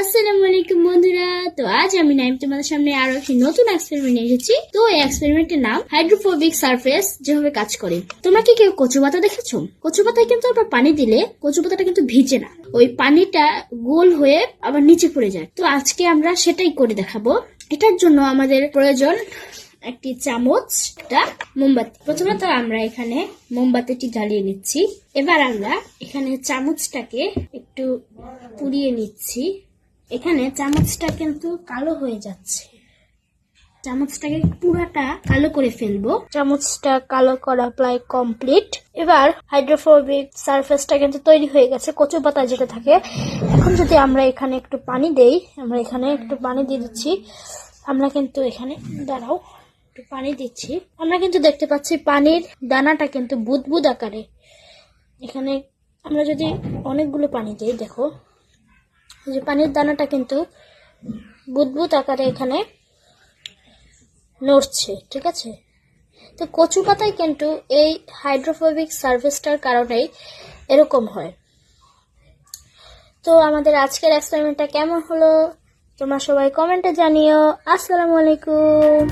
আসসালামু আলাইকুম বন্ধুরা। তো আজ আমি নাইম তোমাদের সামনে আরও একটি নতুন এক্সপেরিমেন্ট এসেছি। তো এই এক্সপেরিমেন্টের নাম হাইড্রোফোবিক সারফেস যেভাবে কাজ করে। তোমরা কি কেউ কচু পাতা দেখেছ? কচু পাতায় কিন্তু আবার পানি দিলে কচু পাতাটা কিন্তু ভিজে না। ওই পানিটা গোল হয়ে আবার নিচে পড়ে যায়। তো আজকে আমরা সেটাই করে দেখাবো। এটার জন্য আমাদের প্রয়োজন একটি চামচ, একটা মোমবাতি। প্রথমত আমরা এখানে মোমবাতিটি জ্বালিয়ে নিচ্ছি। এবার আমরা এখানে চামচটাকে একটু পুড়িয়ে নিচ্ছি। এখানে চামচটা কিন্তু কালো হয়ে যাচ্ছে। চামচটাকে পুরাটা কালো করে ফেলব। চামচটা কালো করা প্রায় কমপ্লিট এবার হাইড্রোফোবিক সারফেসটা কিন্তু তৈরি হয়ে গেছে কচু পাতা যেটা থাকে। এখন যদি আমরা এখানে একটু পানি দেই, আমরা এখানে একটু পানি দিয়ে দিচ্ছি। আমরা কিন্তু এখানে, দাঁড়াও, একটু পানি দিচ্ছি। আমরা কিন্তু দেখতে পাচ্ছি পানির দানাটা কিন্তু বুদবুদ আকারে। এখানে আমরা যদি অনেকগুলো পানি দিই, দেখো। যে পানির দানাটা কিন্তু বুদবুদ আকারে এখানে নড়ছে, ঠিক আছে? তো কচু পাতায় কিন্তু এই হাইড্রোফোবিক সার্ভিসটার কারণেই এরকম হয়। তো আমাদের আজকের এক্সপেরিমেন্টটা কেমন হলো? তোমরা সবাই কমেন্টে জানিও। আসসালামু আলাইকুম।